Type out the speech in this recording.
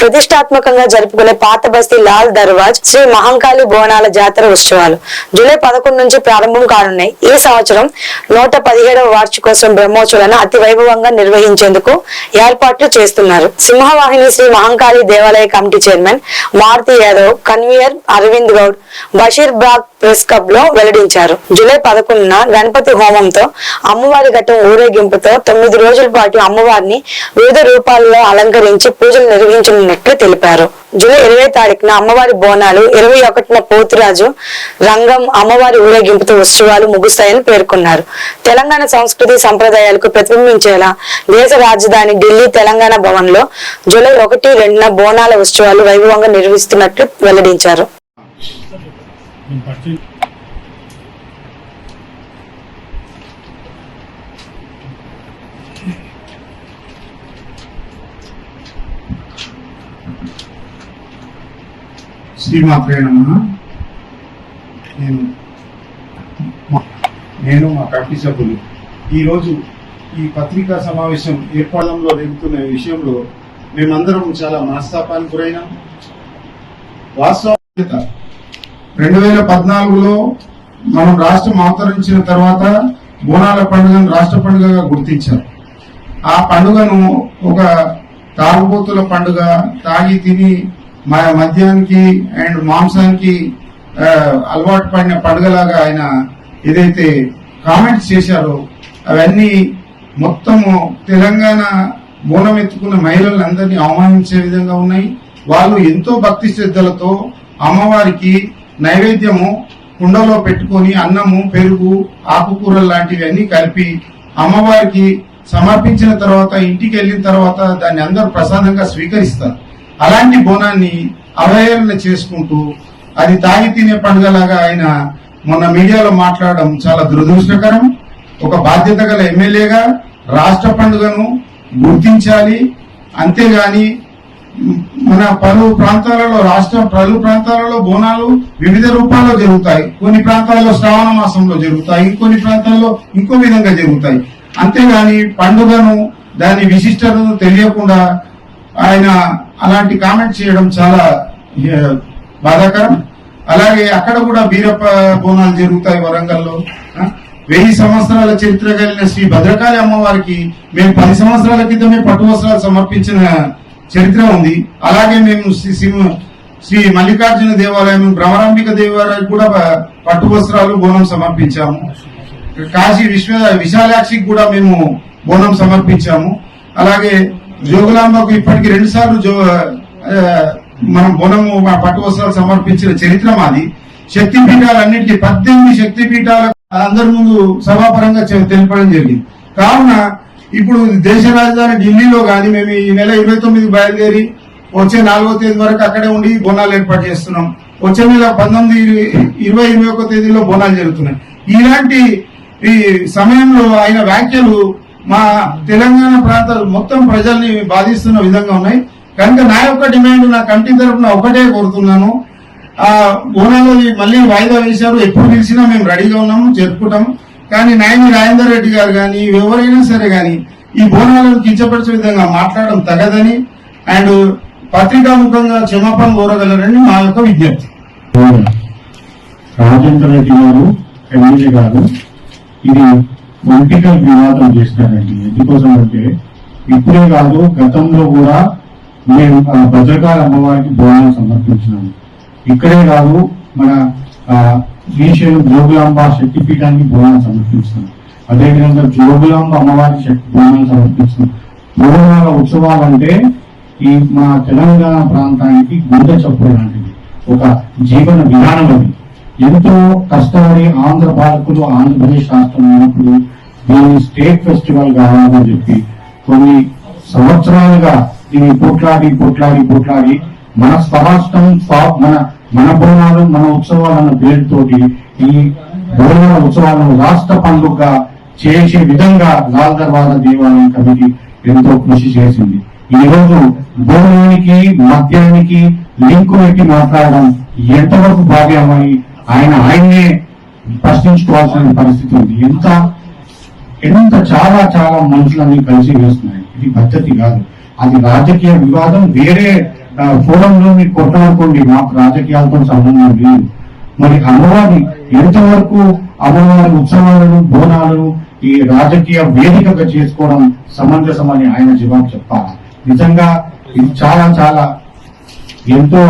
ప్రతిష్టాత్మకంగా జరుపుకునే పాత బస్తీ లాల్ దర్వాజ్ శ్రీ మహంకాళి బోనాల జాతర ఉత్సవాలు. జూలై పదకొండు నుంచి ప్రారంభం కానున్నాయి. ఈ సంవత్సరం నూట పదిహేడవ వార్షికోత్సవం బ్రహ్మోత్సవాలను అతి వైభవంగా నిర్వహించేందుకు ఏర్పాట్లు చేస్తున్నారు. సింహవాహిని శ్రీ మహంకాళి దేవాలయ committee chairman Maruti Yadav convener Arvind Goud Basheer Bagh press క్లబ్లో వెల్లడించారు. జూలై పదకొండున గణపతి హోమంతో అమ్మవారి ఘట్టం ఊరేగింపుతో తొమ్మిది రోజుల పాటు అమ్మవారిని వివిధ రూపాల్లో అలంకరించి పూజలు నిర్వహించనున్నట్లు తెలిపారు. జూలై ఇరవై తారీఖున అమ్మవారి బోనాలు ఇరవై ఒకటిన పోతురాజు రంగం అమ్మవారి ఊరేగింపుతో ఉత్సవాలు ముగుస్తాయని పేర్కొన్నారు. తెలంగాణ సంస్కృతి సంప్రదాయాలకు ప్రతిబింబించేలా దేశ రాజధాని ఢిల్లీ తెలంగాణ భవన్లో జూలై ఒకటి రెండున బోనాల ఉత్సవాలు వైభవంగా నిర్వహిస్తున్నట్లు వెల్లడించారు. నేను ఫస్ట్ శ్రీమాత్రేనమ్మ నేను నేను మా కమిటీ సభ్యులు. ఈరోజు ఈ పత్రికా సమావేశం ఏర్పాడంలో జరుగుతున్న విషయంలో మేమందరం చాలా మనస్తాపానికి గురైనాం. వాస్తవ రెండు వేల పద్నాలుగులో మనం రాష్ట్రం అవతరించిన తర్వాత బోనాల పండుగను రాష్ట్ర పండుగగా గుర్తించారు ఆ పండుగను ఒక తాగుబోతుల పండుగ తాగి తిని మా మద్యానికి అండ్ మాంసానికి అలవాటు పడిన పండుగలాగా ఆయన ఏదైతే కామెంట్స్ చేశారో అవన్నీ మొత్తము తెలంగాణ మూలం ఎత్తుకున్న మహిళలందరినీ అవమానించే విధంగా ఉన్నాయి. వాళ్ళు ఎంతో భక్తి శ్రద్ధలతో అమ్మవారికి నైవేద్యము కుండలో పెట్టుకొని అన్నము పెరుగు ఆకుకూరలు లాంటివన్నీ కలిపి అమ్మవారికి సమర్పించిన తర్వాత ఇంటికి వెళ్ళిన తర్వాత దాన్ని అందరూ ప్రసాదంగా స్వీకరిస్తారు. అలాంటి బోనాన్ని అవహేళన చేసుకుంటూ అది తాగి తినే పండుగలాగా ఆయన మొన్న మీడియాలో మాట్లాడడం చాలా దురదృష్టకరం. ఒక బాధ్యత గల ఎమ్మెల్యేగా రాష్ట్ర పండుగను గుర్తించాలి. అంతేగాని మన పలు ప్రాంతాలలో రాష్ట్ర పలు ప్రాంతాలలో బోనాలు వివిధ రూపాల్లో జరుగుతాయి. కొన్ని ప్రాంతాల్లో శ్రావణ మాసంలో జరుగుతాయి ఇంకొన్ని ప్రాంతాల్లో ఇంకో విధంగా జరుగుతాయి. అంతేగాని పండుగను దాని విశిష్టతను తెలియకుండా ఆయన అలాంటి కామెంట్ చేయడం చాలా బాధాకరం. అలాగే అక్కడ కూడా బీరప్ప బోనాలు జరుగుతాయి వరంగల్లో. వెయ్యి సంవత్సరాల చరిత్ర కలిగిన శ్రీ భద్రకాళి అమ్మవారికి మేము పది సంవత్సరాల క్రితమే పట్టు వస్త్రాలు సమర్పించిన చరిత్ర ఉంది. అలాగే మేము శ్రీ శ్రీ- శ్రీ మల్లికార్జున దేవాలయం భ్రమరాంబిక దేవాలయం కూడా పట్టు వస్త్రాలు బోనం సమర్పించాము. కాశీ విశ్వ విశాలాక్షికి కూడా మేము బోనం సమర్పించాము. అలాగే జోగులాంబకు ఇప్పటికి రెండు సార్లు జో మనం బోనము పట్టు వస్త్రాలు సమర్పించిన చరిత్ర మాది. శక్తిపీఠాలన్నింటికి పద్దెనిమిది శక్తిపీఠాలకు అందరి ముందు సభాపరంగా చె- తెలపడం జరిగింది. కావున ఇప్పుడు దేశ రాజధాని ఢిల్లీలో కానీ మేము ఈ నెల ఇరవై తొమ్మిది బయలుదేరి వచ్చే నాలుగో తేదీ వరకు అక్కడే ఉండి బోనాలు ఏర్పాటు చేస్తున్నాం. వచ్చే నెల పంతొమ్మిది ఇరవై ఇరవై ఒక్క తేదీలో బోనాలు జరుగుతున్నాయి. ఇలాంటి ఈ సమయంలో ఆయన వ్యాఖ్యలు మా తెలంగాణ ప్రాంతాలు మొత్తం ప్రజల్ని బాధిస్తున్న విధంగా ఉన్నాయి. కనుక నా యొక్క డిమాండ్ నా కంటి తరఫున ఒకటే కోరుతున్నాను. ఆ బోనాలు మళ్ళీ వాయిదా వేశారు. ఎప్పుడు పిలిచినా మేము రెడీగా ఉన్నాము జరుపుకుంటాము. కానీ నాయని రాజేందర్ రెడ్డి గారు కానీ ఎవరైనా సరే కానీ ఈ బోనాలను కించపరిచే విధంగా మాట్లాడడం తగదని అండ్ పత్రికాముఖంగా క్షమాపణ కోరగలరని మా యొక్క విజ్ఞప్తి. రాజేంద్ర రెడ్డి గారు ఎమ్మెల్యే గారు ఇది పొలిటికల్ వివాదం చేస్తారండి ఎందుకోసం అంటే ఇప్పుడే కాదు గతంలో కూడా మేము భద్రకాళ అమ్మవారికి బోనాలు సమర్పించినాము. ఇక్కడే కాదు మన ఆ, శ్రీశైలం జోగులాంబ శక్తిపీఠానికి బోనాలు సమర్పిస్తున్నాం అదేవిధంగా జోగులాంబ అమ్మవారికి శక్తి బోనాలు సమర్పిస్తున్నాం బోనాల ఉత్సవాలు అంటే ఈ మా తెలంగాణ ప్రాంతానికి గుండె చప్పు లాంటిది. ఒక జీవన విధానం అది. ఎంతో కష్టపడి ఆంధ్ర పాలకులు ఆంధ్రప్రదేశ్ రాష్ట్రం ఉన్నప్పుడు దీన్ని స్టేట్ ఫెస్టివల్ కావాలని చెప్పి కొన్ని సంవత్సరాలుగా దీన్ని పోట్లాడి పోట్లాడి పోట్లాడి మన స్వరాష్ట్రం మన మన బోనాలు మన ఉత్సవాలన్న పేరుతో పేరుతోటి ఈ బోనాల ఉత్సవాలను రాష్ట్ర పండుగగా చేసే విధంగా లాల్ దర్వాజా దేవాలయం కమిటీ ఎంతో కృషి చేసింది. ఈ రోజు భూమానికి మద్యానికి లింకు పెట్టి మాట్లాడడం ఎంతవరకు భావ్యమని ఆయన ఆయన్నే ప్రశ్నించుకోవాల్సిన పరిస్థితి ఉంది. ఎంత ఎంత చాలా చాలా మనుషులన్నీ కలిసి వేస్తున్నాయి. ఇది పద్ధతి కాదు. అది రాజకీయ వివాదం వేరే ఫోరంలో మీరు కొట్టాలనుకోండి మాకు రాజకీయాలతో సంబంధం లేదు. మరి అమ్మవారి ఎంతవరకు అమ్మవారి ఉత్సవాలను బోనాలను ఈ రాజకీయ వేదికగా చేసుకోవడం సమంజసమని ఆయన జవాబు చెప్పాలి నిజంగా ఇది చాలా చాలా ఎంతో